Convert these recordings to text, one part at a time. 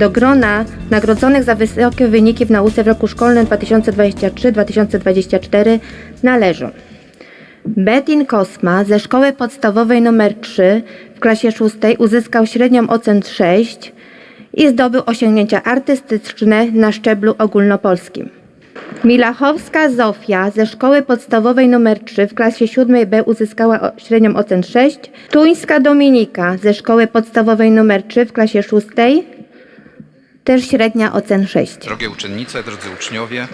Do grona nagrodzonych za wysokie wyniki w nauce w roku szkolnym 2023-2024 należą Betin Kosma ze szkoły podstawowej nr 3 w klasie 6 uzyskał średnią ocen 6 i zdobył osiągnięcia artystyczne na szczeblu ogólnopolskim. Milachowska Zofia ze szkoły podstawowej nr 3 w klasie 7b uzyskała średnią ocen 6. Tuńska Dominika ze szkoły podstawowej nr 3 w klasie 6 też średnia ocen 6. Drogie uczennice, drodzy uczniowie,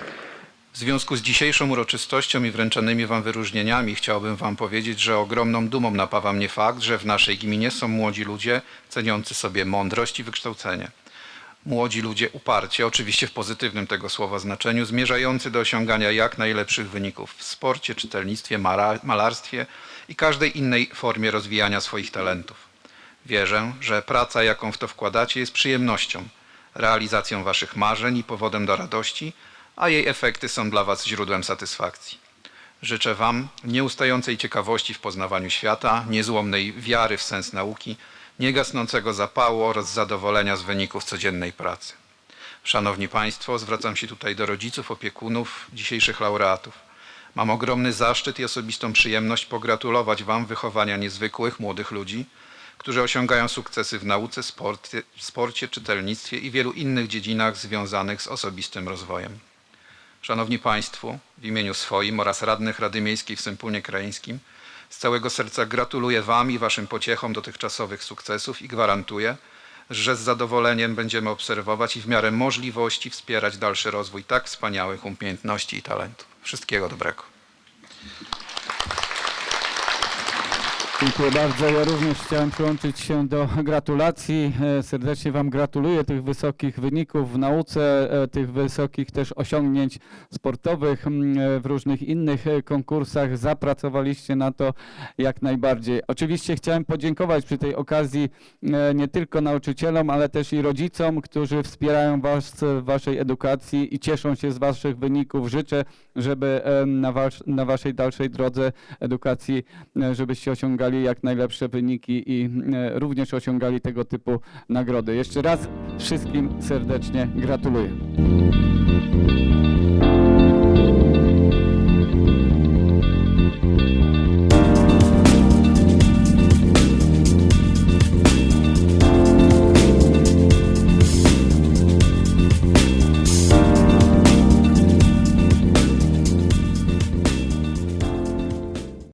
w związku z dzisiejszą uroczystością i wręczonymi Wam wyróżnieniami chciałbym Wam powiedzieć, że ogromną dumą napawa mnie fakt, że w naszej gminie są młodzi ludzie ceniący sobie mądrość i wykształcenie. Młodzi ludzie uparcie, oczywiście w pozytywnym tego słowa znaczeniu, zmierzający do osiągania jak najlepszych wyników w sporcie, czytelnictwie, malarstwie i każdej innej formie rozwijania swoich talentów. Wierzę, że praca, jaką w to wkładacie, jest przyjemnością, realizacją Waszych marzeń i powodem do radości, a jej efekty są dla Was źródłem satysfakcji. Życzę Wam nieustającej ciekawości w poznawaniu świata, niezłomnej wiary w sens nauki, niegasnącego zapału oraz zadowolenia z wyników codziennej pracy. Szanowni Państwo, zwracam się tutaj do rodziców, opiekunów dzisiejszych laureatów. Mam ogromny zaszczyt i osobistą przyjemność pogratulować Wam wychowania niezwykłych młodych ludzi, którzy osiągają sukcesy w nauce, sporcie, sporcie, czytelnictwie i wielu innych dziedzinach związanych z osobistym rozwojem. Szanowni Państwo, w imieniu swoim oraz radnych Rady Miejskiej w Sępólnie Krajeńskim z całego serca gratuluję Wam i Waszym pociechom dotychczasowych sukcesów i gwarantuję, że z zadowoleniem będziemy obserwować i w miarę możliwości wspierać dalszy rozwój tak wspaniałych umiejętności i talentów. Wszystkiego dobrego. Dziękuję bardzo. Ja również chciałem przyłączyć się do gratulacji. E, Serdecznie Wam gratuluję tych wysokich wyników w nauce, e, tych wysokich też osiągnięć sportowych e, w różnych innych konkursach. Zapracowaliście na to jak najbardziej. Oczywiście chciałem podziękować przy tej okazji nie tylko nauczycielom, ale też i rodzicom, którzy wspierają Was w Waszej edukacji i cieszą się z Waszych wyników. Życzę, żeby na, wasz, na Waszej dalszej drodze edukacji, żebyście osiągali jak najlepsze wyniki i e, również osiągali tego typu nagrody. Jeszcze raz wszystkim serdecznie gratuluję.